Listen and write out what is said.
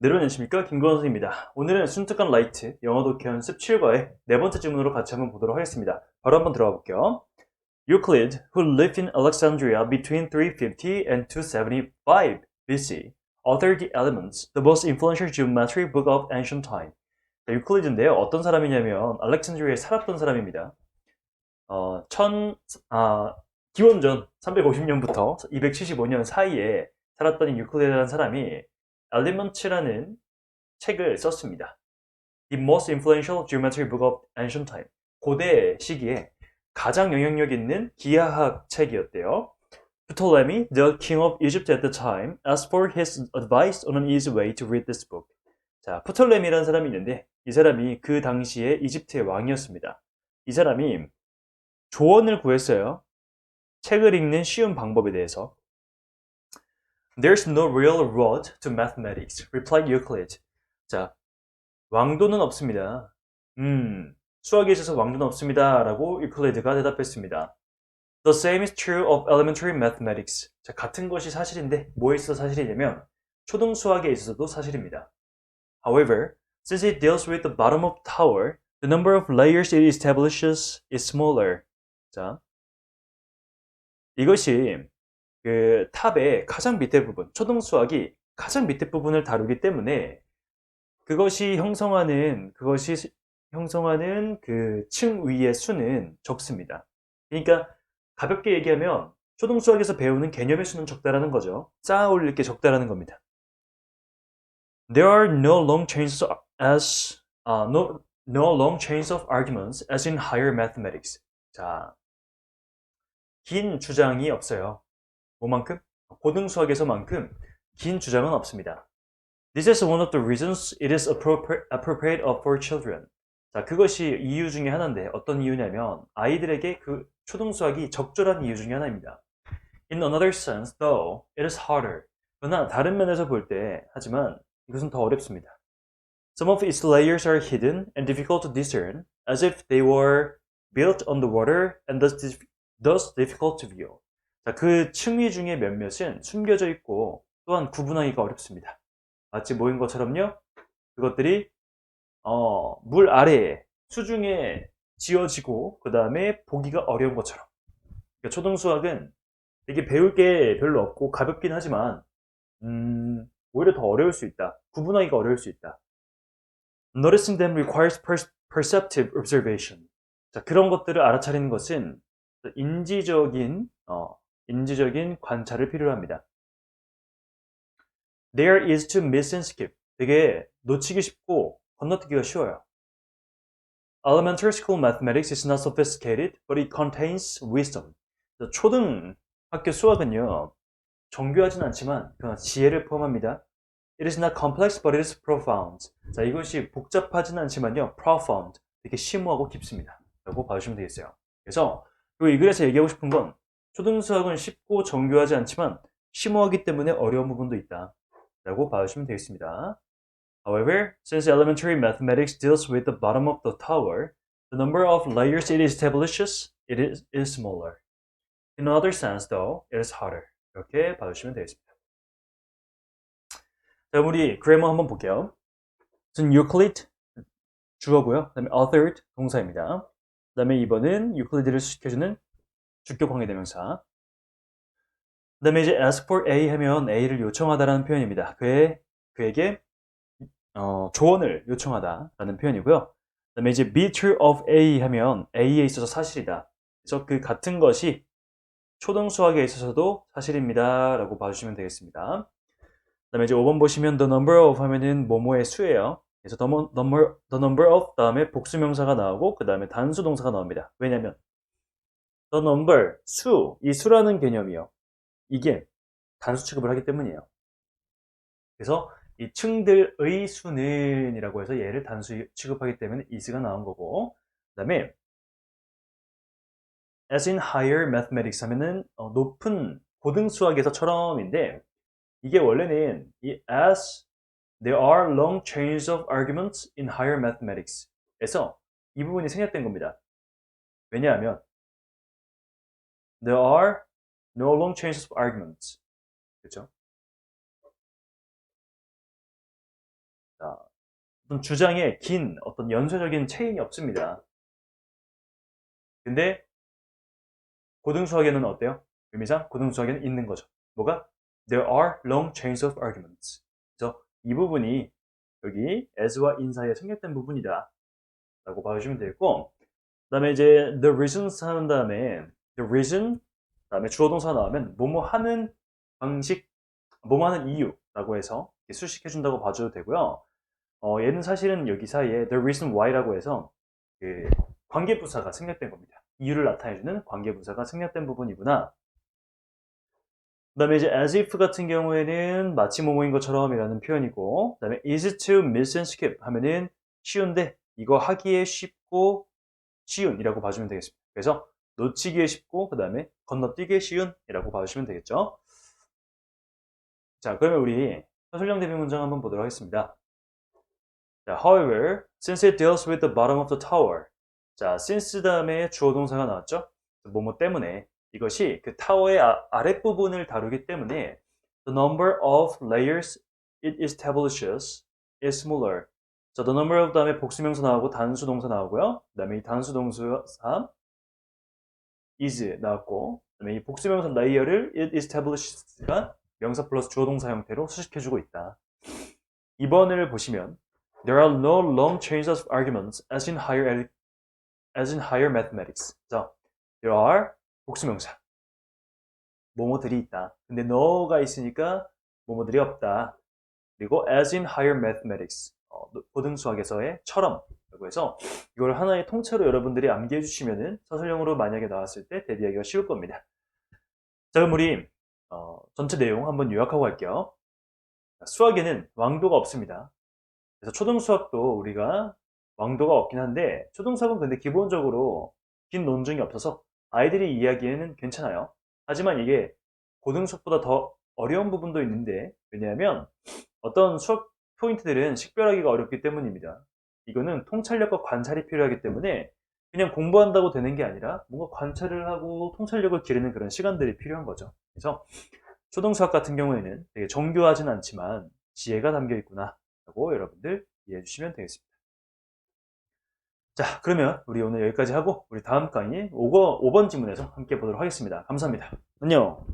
네, 여러분 안녕하십니까 김건호 선생입니다. 오늘은 순특한 라이트 영어 독해 연습 7과의 네 번째 질문으로 같이 한번 보도록 하겠습니다. 바로 한번 들어가 볼게요. Euclid, who lived in Alexandria between 350 and 275 BC, authored the Elements, the most influential geometry book of ancient time. 자, 유클리드인데요. 어떤 사람이냐면 알렉산드리아에 살았던 사람입니다. 어, 천, 아, 기원전 350년부터 275년 사이에 살았던 이 유클리드라는 사람이 Elements라는 책을 썼습니다. The most influential geometry book of ancient time. 고대 시기에 가장 영향력 있는 기하학 책이었대요. Ptolemy, the king of Egypt at the time, asked for his advice on an easy way to read this book. 자, 프톨레미라는 사람이 있는데 이 사람이 그 당시에 이집트의 왕이었습니다. 이 사람이 조언을 구했어요. 책을 읽는 쉬운 방법에 대해서. There's no real road to mathematics, replied Euclid. 자, 왕도는 없습니다. 음, 수학에 있어서 왕도는 없습니다. 라고 유클리드가 대답했습니다. The same is true of elementary mathematics. 자, 같은 것이 사실인데 뭐에 있어서 사실이냐면 초등 수학에 있어서도 사실입니다. However, since it deals with the bottom of tower, the number of layers it establishes is smaller. 자, 이것이 그 탑의 가장 밑에 부분, 초등 수학이 가장 밑에 부분을 다루기 때문에 그것이 형성하는 그것이 형성하는 그 층 위의 수는 적습니다. 그러니까 가볍게 얘기하면 초등 수학에서 배우는 개념의 수는 적다라는 거죠. 쌓아 올릴 게 적다라는 겁니다. There are no long chains as uh, no no long chains of arguments as in higher mathematics. 자, 긴 주장이 없어요. 뭐만큼? 고등 수학에서만큼 긴 주장은 없습니다. This is one of the reasons it is appropriate, for children. 자, 그것이 이유 중에 하나인데 어떤 이유냐면 아이들에게 그 초등 수학이 적절한 이유 중에 하나입니다. In another sense, though, it is harder. 그러나 다른 면에서 볼 때, 하지만 이것은 더 어렵습니다. Some of its layers are hidden and difficult to discern, as if they were built on the water and thus, thus difficult to view. 자, 그 층위 중에 몇몇은 숨겨져 있고 또한 구분하기가 어렵습니다. 마치 뭐인 것처럼요? 그것들이 어, 물 아래에 수중에 지어지고 그 다음에 보기가 어려운 것처럼. 그러니까 초등수학은 되게 배울 게 별로 없고 가볍긴 하지만 음, 오히려 더 어려울 수 있다. 구분하기가 어려울 수 있다. Noticing them requires per- perceptive observation. 자, 그런 것들을 알아차리는 것은 인지적인 어, 인지적인 관찰을 필요로 합니다. There is to miss and skip. 되게 놓치기 쉽고 건너뛰기가 쉬워요. Elementary school mathematics is not sophisticated, but it contains wisdom. 초등 학교 수학은요, 정교하진 않지만 그러나 지혜를 포함합니다. It is not complex, but it is profound. 자, 이것이 복잡하진 않지만요, profound. 되게 심오하고 깊습니다. 라고 봐주시면 되겠어요. 그래서 이 글에서 얘기하고 싶은 건 초등수학은 쉽고 정교하지 않지만 심오하기 때문에 어려운 부분도 있다. 라고 봐주시면 되겠습니다. However, since elementary mathematics deals with the bottom of the tower, the number of layers it establishes it is, is smaller. In another sense, though, it is harder. 이렇게 봐주시면 되겠습니다. 자, 우리 grammar 한번 볼게요. 우선 Euclid 주어고요. 그다음에 authored 동사입니다. 그다음에 2번은 유클리드를 수식해주는 주격 관계대명사. 그 다음에 이제 ask for A 하면 A를 요청하다라는 표현입니다. 그의, 그에게 어, 조언을 요청하다라는 표현이고요. 그 다음에 이제 be true of A 하면 A에 있어서 사실이다. 그래서 그 같은 것이 초등 수학에 있어서도 사실입니다. 라고 봐주시면 되겠습니다. 그 다음에 이제 5번 보시면 the number of 하면은 뭐뭐의 수예요. 그래서 the number, the number of 다음에 복수명사가 나오고 그 다음에 단수 동사가 나옵니다. 왜냐면 the number, 수, 이 수라는 개념이요. 이게 단수 취급을 하기 때문이에요. 그래서 이 층들의 수는 이라고 해서 얘를 단수 취급하기 때문에 is가 나온 거고 그 다음에 as in higher mathematics 하면은 어, 높은 고등 수학에서처럼인데 이게 원래는 이 as there are long chains of arguments in higher mathematics 에서 이 부분이 생략된 겁니다. 왜냐하면 there are no long chains of arguments. 그렇죠? 자, 어떤 주장에 긴 어떤 연쇄적인 체인이 없습니다. 근데 고등수학에는 어때요? 의미상 고등수학에는 있는 거죠. 뭐가? There are long chains of arguments. 그래서 이 부분이 여기 as와 in 사이에 생략된 부분이다. 라고 봐주시면 되겠고 그 다음에 이제 the reasons 하는 다음에 the reason 그 다음에 주어 동사 나오면 뭐뭐 하는 방식 뭐뭐 하는 이유라고 해서 수식해 준다고 봐줘도 되고요. 어, 얘는 사실은 여기 사이에 the reason why라고 해서 그 관계 부사가 생략된 겁니다. 이유를 나타내주는 관계 부사가 생략된 부분이구나. 그 다음에 이제 as if 같은 경우에는 마치 뭐뭐인 것처럼 이라는 표현이고 그 다음에 is to miss and skip 하면은 쉬운데 이거 하기에 쉽고 쉬운이라고 봐주면 되겠습니다. 그래서 놓치기에 쉽고 그 다음에 건너뛰기에 쉬운 이라고 봐주시면 되겠죠. 자 그러면 우리 서술형 대비 문장 한번 보도록 하겠습니다. 자, however, since it deals with the bottom of the tower. 자, since 다음에 주어 동사가 나왔죠? 뭐뭐 때문에 이것이 그 타워의 아, 아랫부분을 다루기 때문에 the number of layers it establishes is smaller. 자, the number of 다음에 복수명사 나오고 단수 동사 나오고요. 그 다음에 이 단수 동사 is 나왔고 그이 복수명사 layer를 it establishes가 명사 플러스 주어 동사 형태로 수식해주고 있다. 2번을 보시면 There are no long chains of arguments as in higher as in higher mathematics. 자, there are 복수명사. 뭐뭐들이 있다. 근데 no가 있으니까 뭐뭐들이 없다. 그리고 as in higher mathematics. 어, 고등 수학에서의 처럼. 라고 해서 이걸 하나의 통째로 여러분들이 암기해 주시면은 서술형으로 만약에 나왔을 때 대비하기가 쉬울 겁니다. 자, 그럼 우리 어, 전체 내용 한번 요약하고 갈게요. 수학에는 왕도가 없습니다. 그래서 초등수학도 우리가 왕도가 없긴 한데 초등수학은 근데 기본적으로 긴 논증이 없어서 아이들이 이해하기에는 괜찮아요. 하지만 이게 고등수학보다 더 어려운 부분도 있는데 왜냐하면 어떤 수학 포인트들은 식별하기가 어렵기 때문입니다. 이거는 통찰력과 관찰이 필요하기 때문에 그냥 공부한다고 되는 게 아니라 뭔가 관찰을 하고 통찰력을 기르는 그런 시간들이 필요한 거죠. 그래서 초등수학 같은 경우에는 되게 정교하진 않지만 지혜가 담겨 있구나 라고 여러분들 이해해 주시면 되겠습니다. 자, 그러면 우리 오늘 여기까지 하고 우리 다음 강의 5번, 5번 지문에서 함께 보도록 하겠습니다. 감사합니다. 안녕.